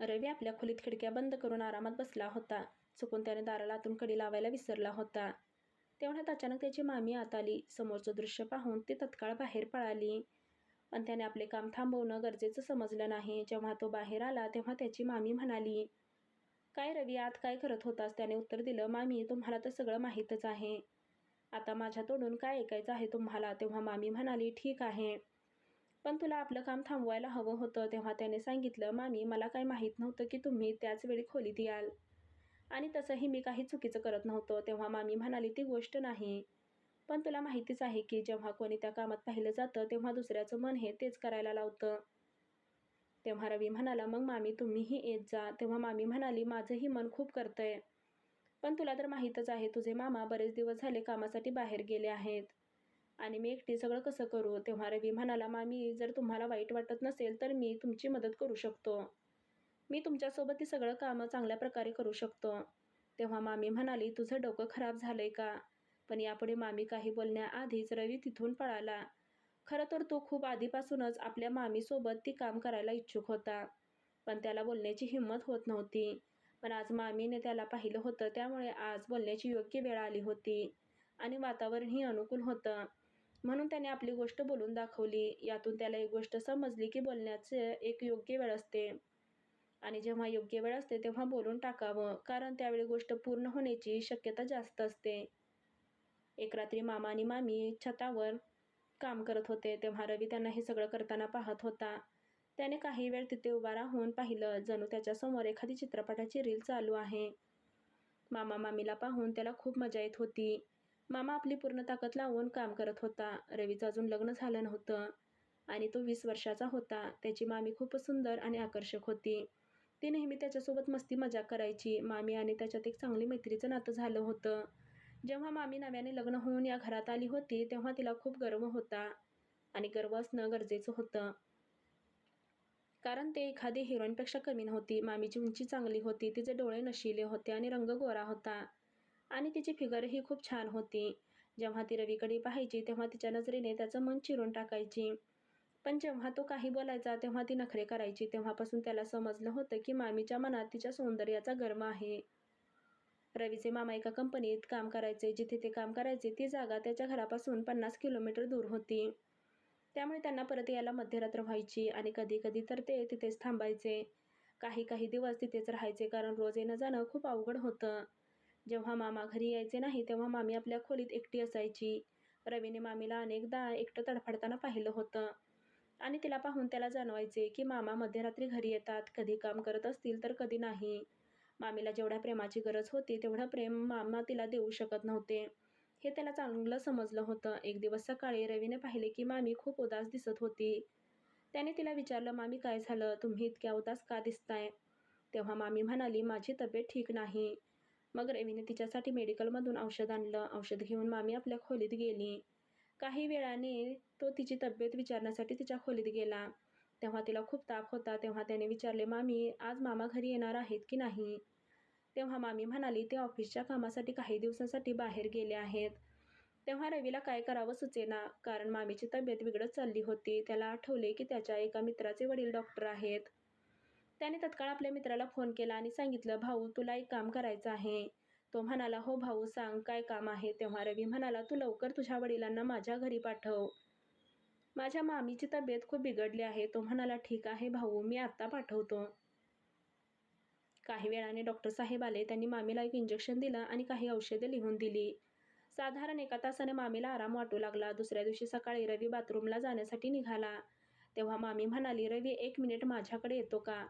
रवी आपल्या खोलीत खिडक्या बंद करून आरामात बसला होता. चुकून त्याने दाराला आतून कडी लावायला विसरला होता. तेवढ्यात अचानक त्याची मामी आत आली. समोरचं दृश्य पाहून ती तत्काळ बाहेर पळाली. पण त्याने आपले काम थांबवणं गरजेचं समजलं नाही. जेव्हा तो बाहेर आला तेव्हा त्याची मामी म्हणाली काय रवी आत काय करत होतास? त्याने उत्तर दिलं मामी तुम्हाला तर सगळं माहीतच आहे. आता माझ्या तोंडून काय ऐकायचं आहे तुम्हाला? तेव्हा मामी म्हणाली ठीक आहे. पण तुला आपलं काम थांबवायला हवं होतं तेव्हा त्याने सांगितलं मामी मला काय माहीत नव्हतं की तुम्ही त्याच वेळी खोलीत याल. आणि तसंही मी काही चुकीचं करत नव्हतं तेव्हा मामी म्हणाली ती गोष्ट नाही. पण तुला माहितीच आहे की जेव्हा कोणी त्या कामात पाहिलं जातं तेव्हा दुसऱ्याचं मन हे तेच करायला लावतं. तेव्हा रवी म्हणाला मग मामी तुम्हीही येत जा. तेव्हा मामी म्हणाली माझंही मन खूप करतंय. पण तुला तर माहीतच आहे तुझे मामा बरेच दिवस झाले कामासाठी बाहेर गेले आहेत. आणि मी एकटी सगळं कसं करू? तेव्हा रवी म्हणाला मामी जर तुम्हाला वाईट वाटत नसेल तर मी तुमची मदत करू शकतो. मी तुमच्यासोबत ती सगळं कामं चांगल्या प्रकारे करू शकतो. तेव्हा मामी म्हणाली तुझं डोकं खराब झालं आहे का? पण यापुढे मामी काही बोलण्याआधीच रवी तिथून पळाला. खरं तर तो खूप आधीपासूनच आपल्या मामीसोबत ती काम करायला इच्छुक होता पण त्याला बोलण्याची हिंमत होत नव्हती. पण आज मामीने त्याला पाहिलं होतं त्यामुळे आज बोलण्याची योग्य वेळ आली होती आणि वातावरणही अनुकूल होतं. म्हणून त्याने आपली गोष्ट बोलून दाखवली. यातून त्याला एक गोष्ट समजली की बोलण्याचे एक योग्य वेळ असते. आणि जेव्हा योग्य वेळ असते तेव्हा बोलून टाकावं. कारण त्यावेळी गोष्ट पूर्ण होण्याची शक्यता जास्त असते. एक रात्री मामा आणि मामी छतावर काम करत होते. तेव्हा रवी त्यांना हे सगळं करताना पाहत होता. त्याने काही वेळ तिथे उभा राहून पाहिलं. जणू त्याच्यासमोर एखादी चित्रपटाची रील चालू आहे. मामा मामीला पाहून त्याला खूप मजा येत होती. मामा आपली पूर्ण ताकद लावून काम करत होता. रवीचं अजून लग्न झालं नव्हतं आणि तो वीस वर्षाचा होता. त्याची मामी खूपच सुंदर आणि आकर्षक होती. ती नेहमी त्याच्यासोबत मस्ती मजा करायची. मामी आणि त्याच्यात एक चांगली मैत्रीचं नातं झालं होतं. जेव्हा मामी नव्याने लग्न होऊन या घरात आली होती तेव्हा तिला खूप गर्व होता आणि गर्व असणं गरजेचं होतं. कारण ते एखादी हिरोईनपेक्षा कमी नव्हती. मामीची उंची चांगली होती. तिचे डोळे नशिले होते आणि रंग गोरा होता. आणि तिची फिगरही खूप छान होती. जेव्हा ती रवीकडे पाहायची तेव्हा तिच्या नजरेने त्याचं मन चिरून टाकायची. पण जेव्हा तो काही बोलायचा तेव्हा ती नखरे करायची. तेव्हापासून त्याला समजलं होतं की मामीच्या मनात तिच्या सौंदर्याचा गर्म आहे. रवीचे मामा एका कंपनीत काम करायचे. जिथे ते काम करायचे ती जागा त्याच्या घरापासून पन्नास किलोमीटर दूर होती. त्यामुळे त्यांना परत यायला मध्यरात्र व्हायची आणि कधी कधी तर ते तिथेच थांबायचे. काही काही दिवस तिथेच राहायचे कारण रोज येणं जाणं खूप अवघड होतं. जेव्हा मामा घरी यायचे नाही तेव्हा मामी आपल्या खोलीत एकटी असायची. रवीने मामीला अनेकदा एकटं तडफडताना पाहिलं होतं. आणि तिला पाहून त्याला जाणवायचे की मामा मध्यरात्री घरी येतात. कधी काम करत असतील तर कधी नाही. मामीला जेवढ्या प्रेमाची गरज होती तेवढं प्रेम मामा तिला देऊ शकत नव्हते. हे त्याला चांगलं समजलं होतं. एक दिवस सकाळी रवीने पाहिले की मामी खूप उदास दिसत होती. त्याने तिला विचारलं मामी काय झालं? तुम्ही इतक्या उदास का दिसताय? तेव्हा मामी म्हणाली माझी तब्येत ठीक नाही. मग रवीने तिच्यासाठी मेडिकलमधून औषध आणलं. औषध घेऊन मामी आपल्या खोलीत गेली. काही वेळाने तो तिची तब्येत विचारण्यासाठी तिच्या खोलीत गेला. तेव्हा तिला खूप ताप होता. तेव्हा त्याने विचारले मामी आज मामा घरी येणार आहेत की नाही? तेव्हा मामी म्हणाली ते ऑफिसच्या कामासाठी काही दिवसांसाठी बाहेर गेले आहेत. तेव्हा रवीला काय करावं सुचेना. कारण मामीची तब्येत बिघडत चालली होती. त्याला आठवले की त्याच्या एका मित्राचे वडील डॉक्टर आहेत. त्याने तत्काळ आपल्या मित्राला फोन केला आणि सांगितलं भाऊ तुला एक काम करायचं आहे. तो म्हणाला हो भाऊ सांग काय काम आहे? तेव्हा रवी म्हणाला तू लवकर तुझ्या वडिलांना माझ्या घरी पाठव. माझ्या मामीची तब्येत खूप बिघडली आहे. तो म्हणाला ठीक आहे भाऊ मी आत्ता पाठवतो. काही वेळाने डॉक्टर साहेब आले त्यांनी मामीला एक इंजेक्शन दिलं आणि काही औषधे लिहून दिली. साधारण एका तासाने मामीला आराम वाटू लागला. दुसऱ्या दिवशी सकाळी रवी बाथरूमला जाण्यासाठी निघाला. तेव्हा मामी म्हणाली रवी एक मिनिट माझ्याकडे येतो का?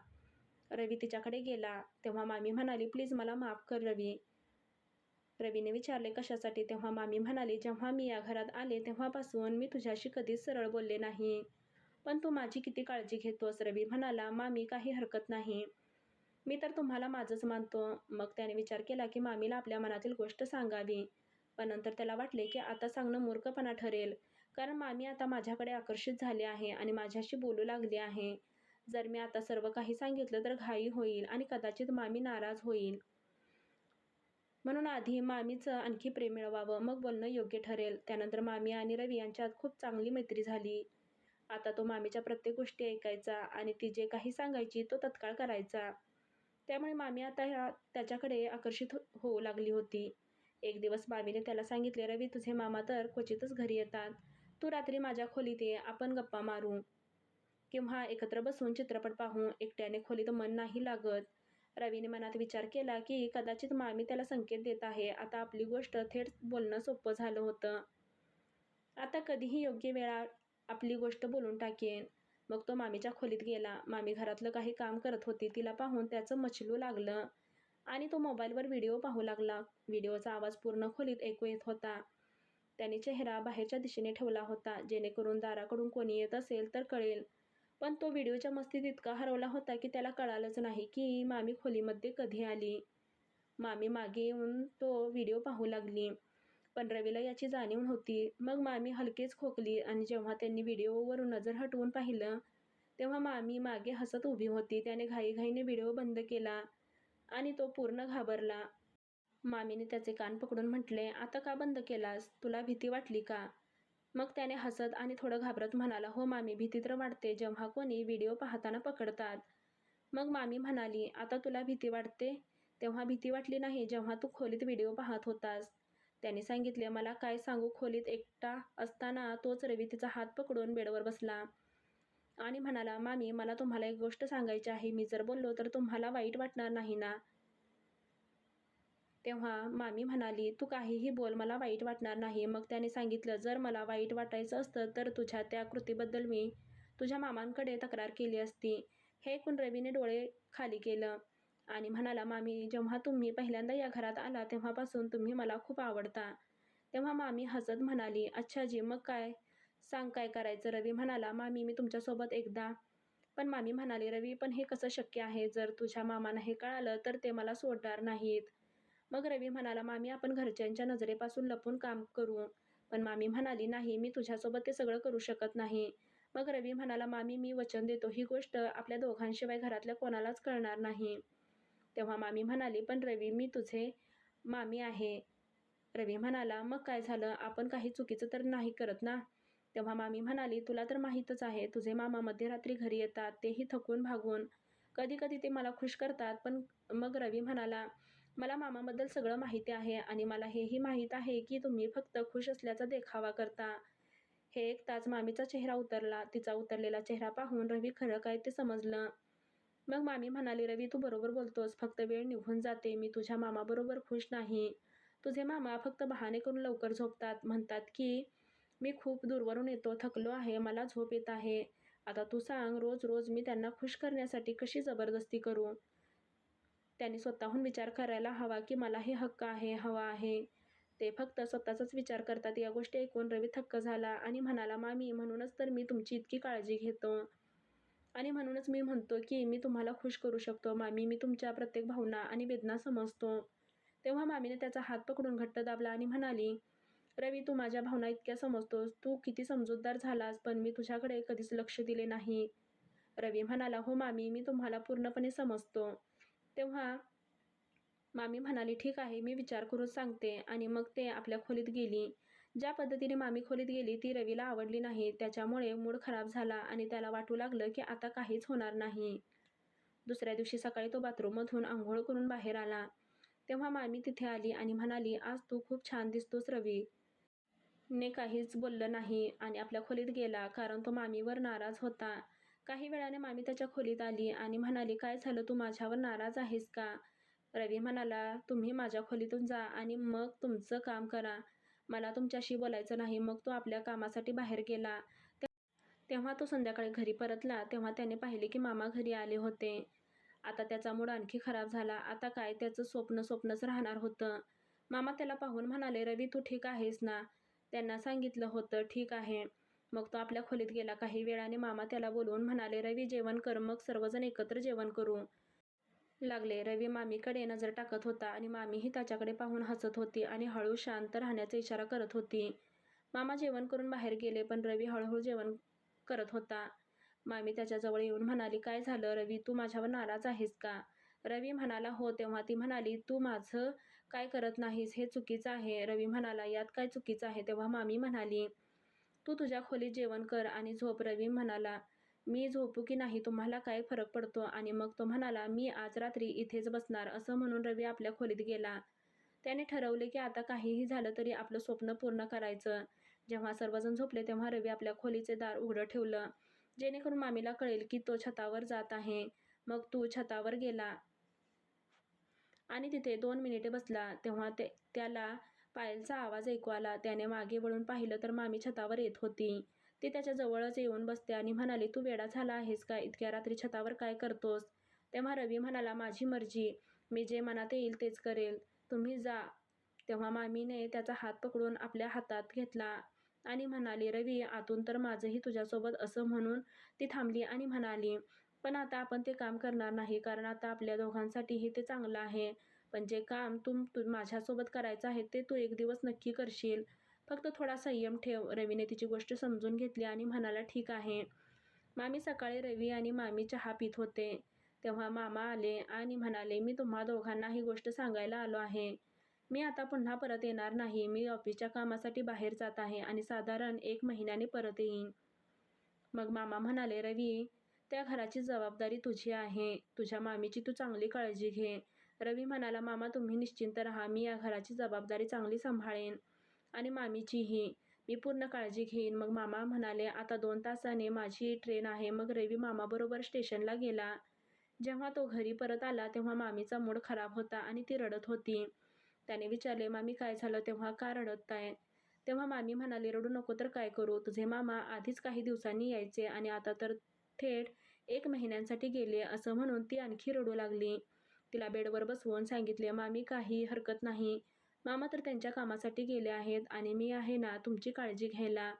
रवी तिच्याकडे गेला. तेव्हा मामी म्हणाली प्लीज मला माफ कर रवी. रवीने विचारले कशासाठी? तेव्हा मामी म्हणाली जेव्हा मी या घरात आले तेव्हापासून मी तुझ्याशी कधीच सरळ बोलले नाही. पण तू माझी किती काळजी घेतोस? रवी म्हणाला मामी काही हरकत नाही. मी तर तुम्हाला माझंच मानतो. मग त्याने विचार केला की मामीला आपल्या मनातील गोष्ट सांगावी. पण नंतर त्याला वाटले की आता सांगणं मूर्खपणा ठरेल. कारण मामी आता माझ्याकडे आकर्षित झाले आहे आणि माझ्याशी बोलू लागली आहे. जर मी आता सर्व काही सांगितलं तर घाई होईल आणि कदाचित मामी नाराज होईल. म्हणून आधी मामीचं आणखी प्रेम मिळवावं मग बोलणं योग्य ठरेल. त्यानंतर मामी आणि रवी यांच्यात खूप चांगली मैत्री झाली. आता तो मामीच्या प्रत्येक गोष्टी ऐकायचा आणि ती जे काही सांगायची तो तत्काळ करायचा. त्यामुळे मामी आता ह्या त्याच्याकडे आकर्षित हो- होऊ लागली होती. एक दिवस मामीने त्याला सांगितले रवी तुझे मामा तर क्वचितच घरी येतात. तू रात्री माझ्या खोलीत ये आपण गप्पा मारू. किंवा एकत्र बसून चित्रपट पाहू एकट्याने खोलीत मन नाही लागत. रवीने मनात विचार केला की कदाचित मामी त्याला संकेत देत आहे. आता आपली गोष्ट थेट बोलणं सोपं झालं होतं. आता कधीही योग्य वेळा आपली गोष्ट बोलून टाकेन. मग तो मामीच्या खोलीत गेला. मामी घरातलं काही काम करत होती. तिला पाहून त्याचं मचलू लागलं आणि तो मोबाईलवर व्हिडिओ पाहू लागला. व्हिडिओचा आवाज पूर्ण खोलीत ऐकू येत होता. त्याने चेहरा बाहेरच्या दिशेने ठेवला होता. जेणेकरून दाराकडून कोणी येत असेल तर कळेल. पण तो व्हिडिओच्या मस्तीत इतका हरवला होता की त्याला कळालंच नाही की मामी खोलीमध्ये कधी आली. मामी मागे येऊन तो व्हिडिओ पाहू लागली. पण रवीला याची जाणीव नव्हती. मग मामी हलकेच खोकली आणि जेव्हा त्यांनी व्हिडिओवरून नजर हटवून पाहिलं तेव्हा मामी मागे हसत उभी होती. त्याने घाईघाईने व्हिडिओ बंद केला आणि तो पूर्ण घाबरला. मामीने त्याचे कान पकडून म्हटले आता का बंद केलास? तुला भीती वाटली का? मग त्याने हसत आणि थोडं घाबरत म्हणाला हो मामी भीती तर वाटते जेव्हा कोणी व्हिडिओ पाहताना पकडतात. मग मामी म्हणाली आता तुला भीती वाटते? तेव्हा भीती वाटली नाही जेव्हा तू खोलीत व्हिडिओ पाहत होतास. त्याने सांगितले मला काय सांगू खोलीत एकटा असताना तोच रवी तिचा हात पकडून बेडवर बसला आणि म्हणाला मामी मला तुम्हाला एक गोष्ट सांगायची आहे. मी जर बोललो तर तुम्हाला वाईट वाटणार नाही ना? तेव्हा मामी म्हणाली तू काहीही बोल मला वाईट वाटणार नाही. मग त्याने सांगितलं जर मला वाईट वाटायचं असतं तर तुझ्या त्या कृतीबद्दल मी तुझ्या मामांकडे तक्रार केली असती. हे ऐकून रवीने डोळे खाली केलं आणि म्हणाला मामी जेव्हा तुम्ही पहिल्यांदा या घरात आला तेव्हापासून तुम्ही मला खूप आवडता. तेव्हा मामी हसत म्हणाली अच्छा जी मग काय? सांग काय करायचं? रवी म्हणाला मामी मी तुमच्यासोबत एकदा पण मामी म्हणाली रवी पण हे कसं शक्य आहे? जर तुझ्या मामांना हे कळालं तर ते मला सोडणार नाहीत. मग रवी म्हणाला मामी आपण घरच्यांच्या नजरेपासून लपून काम करू. पण मामी म्हणाली नाही मी तुझ्यासोबत ते सगळं करू शकत नाही. मग रवी म्हणाला मामी मी वचन देतो. ही गोष्ट आपल्या दोघांशिवाय घरातल्या कोणालाच कळणार नाही. तेव्हा मामी म्हणाली पण रवी मी तुझे मामी आहे. रवी म्हणाला मग काय झालं? आपण काही चुकीचं तर नाही करत ना? तेव्हा मामी म्हणाली तुला तर माहीतच आहे तुझे मामा मध्यरात्री घरी येतात तेही थकून भागून. कधी कधी ते मला खुश करतात पण मग रवी म्हणाला मला मामाबद्दल सगळं माहिती आहे आणि मला हेही माहीत आहे की तुम्ही फक्त खुश असल्याचा देखावा करता. हे ऐकताच मामीचा चेहरा उतरला. तिचा उतरलेला चेहरा पाहून रवी खरं काय ते समजलं. मग मामी म्हणाली रवी तू बरोबर बोलतोस. फक्त वेळ निघून जाते. मी तुझ्या मामाबरोबर खुश नाही. तुझे मामा फक्त बहाणे करून लवकर झोपतात. म्हणतात की मी खूप दूरवरून येतो थकलो आहे. मला झोप येत आहे. आता तू सांग रोज रोज मी त्यांना खुश करण्यासाठी कशी जबरदस्ती करू? त्यांनी स्वतःहून विचार करायला हवा की मला हे हक्क आहे हवा आहे. ते फक्त स्वतःचाच विचार करतात. या गोष्टी ऐकून रवी थक्क झाला आणि म्हणाला मामी म्हणूनच तर मी तुमची इतकी काळजी घेतो. आणि म्हणूनच मी म्हणतो की मी तुम्हाला खुश करू शकतो मामी. मी तुमच्या प्रत्येक भावना आणि वेदना समजतो. तेव्हा मामीने त्याचा हात पकडून घट्ट दाबला आणि म्हणाली रवी तू माझ्या भावना इतक्या समजतोस. तू किती समजूतदार झालास पण मी तुझ्याकडे कधीच लक्ष दिले नाही. रवी म्हणाला हो मामी. मी तुम्हाला पूर्णपणे समजतो. तेव्हा मामी म्हणाली ठीक आहे मी विचार करून सांगते. आणि मग ते आपल्या खोलीत गेली. ज्या पद्धतीने मामी खोलीत गेली ती रवीला आवडली नाही. त्याच्यामुळे मूड खराब झाला आणि त्याला वाटू लागलं की आता काहीच होणार नाही. दुसऱ्या दिवशी सकाळी तो बाथरूममधून आंघोळ करून बाहेर आला. तेव्हा मामी तिथे आली आणि म्हणाली आज तू खूप छान दिसतोस रवी. ने काहीच बोललं नाही आणि आपल्या खोलीत गेला कारण तो मामीवर नाराज होता. काही वेळाने मामी त्याच्या खोलीत आली आणि म्हणाली काय झालं? तू माझ्यावर नाराज आहेस का? रवी म्हणाला तुम्ही माझ्या खोलीतून जा आणि मग तुमचं काम करा. मला तुमच्याशी बोलायचं नाही. मग तो आपल्या कामासाठी बाहेर गेला. तेव्हा तो संध्याकाळी घरी परतला. तेव्हा त्याने पाहिले की मामा घरी आले होते. आता त्याचा मूड आणखी खराब झाला. आता काय त्याचं स्वप्न स्वप्नच राहणार होतं. मामा त्याला पाहून म्हणाले रवी तू ठीक आहेस ना? त्यांना सांगितलं होतं ठीक आहे. मग तो आपल्या खोलीत गेला. काही वेळाने मामा त्याला बोलवून म्हणाले रवी जेवण कर. मग सर्वजण एकत्र जेवण करू. लागले. रवी मामीकडे नजर टाकत होता आणि मामीही त्याच्याकडे पाहून हसत होती आणि हळू शांत राहण्याचा इशारा करत होती. मामा जेवण करून बाहेर गेले पण रवी हळूहळू जेवण करत होता. मामी त्याच्याजवळ येऊन म्हणाली काय झालं? रवी तू माझ्यावर नाराज आहेस का? रवी म्हणाला हो. तेव्हा ती म्हणाली तू माझं काय करत नाहीस? हे चुकीचं आहे. रवी म्हणाला यात काय चुकीचं आहे? तेव्हा मामी म्हणाली तू तुझ्या खोलीत जेवण कर आणि झोप. रवी म्हणाला मी झोपू की नाही? तुम्हाला काय फरक पडतो? आणि मग तो म्हणाला मी आज रात्री इथेच बसणार. असं म्हणून रवी आपल्या खोलीत गेला. त्याने ठरवले की आता काहीही झालं तरी आपलं स्वप्न पूर्ण करायचं. जेव्हा सर्वजण झोपले तेव्हा रवी आपल्या खोलीचे दार उघडं ठेवलं. जेणेकरून मामीला कळेल की तो छतावर जात आहे. मग तू छतावर गेला. आणि तिथे दोन मिनिटे बसला. तेव्हा ते त्याला पायलचा आवाज ऐकू आला त्याने मागे वळून पाहिलं तर मामी छतावर येत होती. ती त्याच्या जवळच येऊन बसते आणि म्हणाली तू वेडा झाला आहेस का? इतक्या रात्री छतावर काय करतोस? तेव्हा रवी म्हणाला माझी मर्जी. मी जे मनात येईल तेच करेल. तुम्ही जा. तेव्हा मामीने त्याचा हात पकडून आपल्या हातात घेतला आणि म्हणाली रवी आतून तर माझंही तुझ्यासोबत असं म्हणून ती थांबली आणि म्हणाली पण आता आपण ते काम करणार नाही कारण आता आपल्या दोघांसाठीही ते चांगलं आहे. पण जे काम तू तू माझ्यासोबत करायचं आहे ते तू एक दिवस नक्की करशील. फक्त थोडा संयम ठेव. रवीने तिची गोष्ट समजून घेतली आणि म्हणाला ठीक आहे. मामी सकाळी रवी आणि मामी चहा पित होते. तेव्हा मामा आले आणि म्हणाले मी तुम्हा दोघांना ही गोष्ट सांगायला आलो आहे. मी आता पुन्हा परत येणार नाही. मी ऑफिसच्या कामासाठी बाहेर जात आहे आणि साधारण एक महिन्याने परत येईन. मग मामा म्हणाले रवी त्या घराची जबाबदारी तुझी आहे. तुझ्या मामीची तू चांगली काळजी घे. रवी म्हणाला मामा तुम्ही निश्चिंत राहा. मी या घराची जबाबदारी चांगली सांभाळेन आणि मामीचीही. मी पूर्ण काळजी घेईन. मग मामा म्हणाले आता दोन तासाने माझी ट्रेन आहे. मग रवी मामाबरोबर स्टेशनला गेला. जेव्हा तो घरी परत आला तेव्हा मामीचा मूड खराब होता आणि ती रडत होती. त्याने विचारले मामी काय झालं? तेव्हा का रडत आहे तेव्हा मामी म्हणाली रडू नको तर काय करू? तुझे मामा आधीच काही दिवसांनी यायचे आणि आता तर थेट एक महिन्यांसाठी गेले. असं म्हणून ती आणखी रडू लागली. तिला बेडवर बसवून सांगितले मामी काही हरकत नाही. मामा तर त्यांच्या कामासाठी गेले आहेत आणि मी आहे ना तुमची काळजी घ्यायला.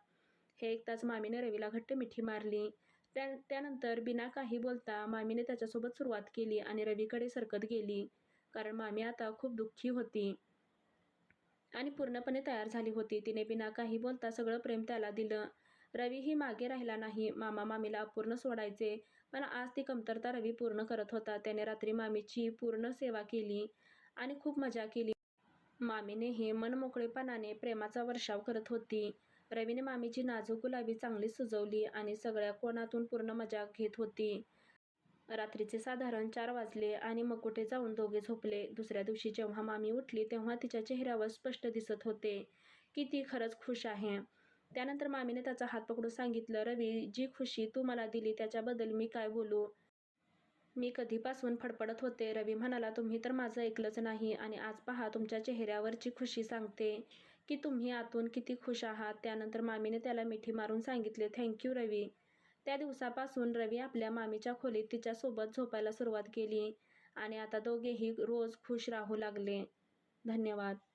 हे ऐकताच मामीने रवीला घट्ट मिठी मारली. त्या त्यानंतर बिना काही बोलता मामीने त्याच्यासोबत सुरुवात केली आणि रवीकडे सरकत गेली कारण मामी आता खूप दुःखी होती आणि पूर्णपणे तयार झाली होती. तिने बिना काही बोलता सगळं प्रेम त्याला दिलं. रवीही मागे राहिला नाही. मामा मामीला अपूर्ण सोडायचे. पण आज ती कमतरता रवी पूर्ण करत होता. त्याने रात्री मामीची पूर्ण सेवा केली आणि खूप मजा केली. मामीनेही मनमोकळेपणाने प्रेमाचा वर्षाव करत होती. रवीने मामीची नाजूक गुलाबी चांगली सजवली आणि सगळ्या कोणातून पूर्ण मजा घेत होती. रात्रीचे साधारण चार वाजले आणि मग कुठे जाऊन दोघे झोपले. दुसऱ्या दिवशी जेव्हा मामी उठली तेव्हा तिच्या चेहऱ्यावर स्पष्ट दिसत होते की ती खरंच खुश आहे. त्यानंतर मामीने त्याचा हात पकडून सांगितलं रवी जी खुशी तू मला दिली त्याच्याबद्दल मी काय बोलू? मी कधीपासून फडफडत होते रवी म्हणाला तुम्ही तर माझं ऐकलंच नाही आणि आज पहा तुमच्या चेहऱ्यावरची खुशी सांगते की तुम्ही आतून किती खुश आहात त्यानंतर मामीने त्याला मिठी मारून सांगितले थँक्यू रवी त्या दिवसापासून रवी आपल्या मामीच्या खोलीत तिच्यासोबत झोपायला सुरुवात केली आणि आता दोघेही रोज खुश राहू लागले. धन्यवाद.